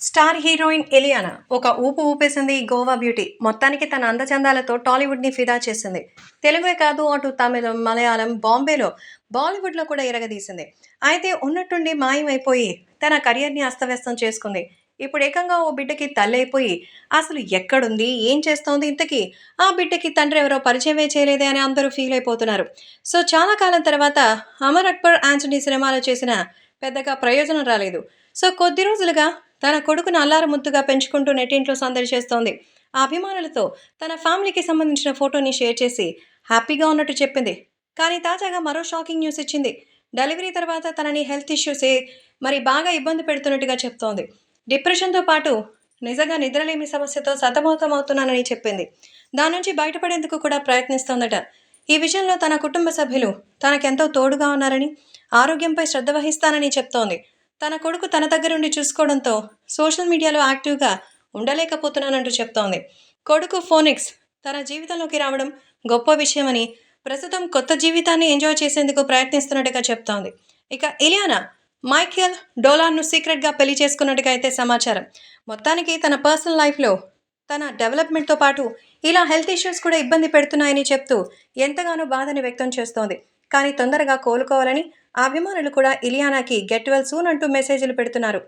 Star heroine ఎలియానా ఒక ఊపు ఊపేసింది Goa beauty. మొత్తానికి తన అందచందాలతో టాలీవుడ్ని ఫిదా చేసింది. తెలుగే కాదు అటు తమిళం మలయాళం బాంబేలో బాలీవుడ్లో కూడా ఎరగదీసింది. అయితే ఉన్నట్టుండి మాయమైపోయి తన కెరియర్ని అస్తవ్యస్తం చేసుకుంది. ఇప్పుడు ఏకంగా ఓ బిడ్డకి తల్లి అయిపోయి అసలు ఎక్కడుంది ఏం చేస్తోంది ఇంతకీ? ఆ బిడ్డకి తండ్రి ఎవరో పరిచయమే చేయలేదే అని అందరూ ఫీల్ అయిపోతున్నారు. సో చాలా కాలం తర్వాత అమర్ అక్బర్ ఆంటనీ సినిమాలో చేసిన పెద్దగా ప్రయోజనం రాలేదు. సో కొద్ది రోజులుగా తన కొడుకును అల్లారు ముద్దుగా పెంచుకుంటూ నెట్టింట్లో సందడి చేస్తోంది. ఆ అభిమానులతో తన ఫ్యామిలీకి సంబంధించిన ఫోటోని షేర్ చేసి హ్యాపీగా ఉన్నట్టు చెప్పింది. కానీ తాజాగా మరో షాకింగ్ న్యూస్ ఇచ్చింది. డెలివరీ తర్వాత తనని హెల్త్ ఇష్యూసే మరి బాగా ఇబ్బంది పెడుతున్నట్టుగా చెప్తోంది. డిప్రెషన్తో పాటు నిజంగా నిద్రలేమి సమస్యతో సతమతమవుతున్నానని చెప్పింది. దాని నుంచి బయటపడేందుకు కూడా ప్రయత్నిస్తోందట. ఈ విషయంలో తన కుటుంబ సభ్యులు తనకెంతో తోడుగా ఉన్నారని ఆరోగ్యంపై శ్రద్ధ వహిస్తానని చెప్తోంది. తన కొడుకు తన దగ్గరుండి చూసుకోవడంతో సోషల్ మీడియాలో యాక్టివ్గా ఉండలేకపోతున్నానంటూ చెప్తోంది. కొడుకు ఫోనిక్స్ తన జీవితంలోకి రావడం గొప్ప విషయమని ప్రస్తుతం కొత్త జీవితాన్ని ఎంజాయ్ చేసేందుకు ప్రయత్నిస్తున్నట్టుగా చెప్తోంది. ఇక ఇలియానా మైఖేల్ డోలాన్ను సీక్రెట్గా పెళ్ళి చేసుకున్నట్టుగా అయితే సమాచారం. మొత్తానికి తన పర్సనల్ లైఫ్లో తన డెవలప్మెంట్తో పాటు ఇలా హెల్త్ ఇష్యూస్ కూడా ఇబ్బంది పెడుతున్నాయని చెప్తూ ఎంతగానో బాధని వ్యక్తం చేస్తోంది. కానీ తొందరగా కోలుకోవాలని అభిమానులు కూడా ఇలియానాకి గెట్ వెల్ సూన్ అంటూ మెసేజ్లు పెడుతున్నారు.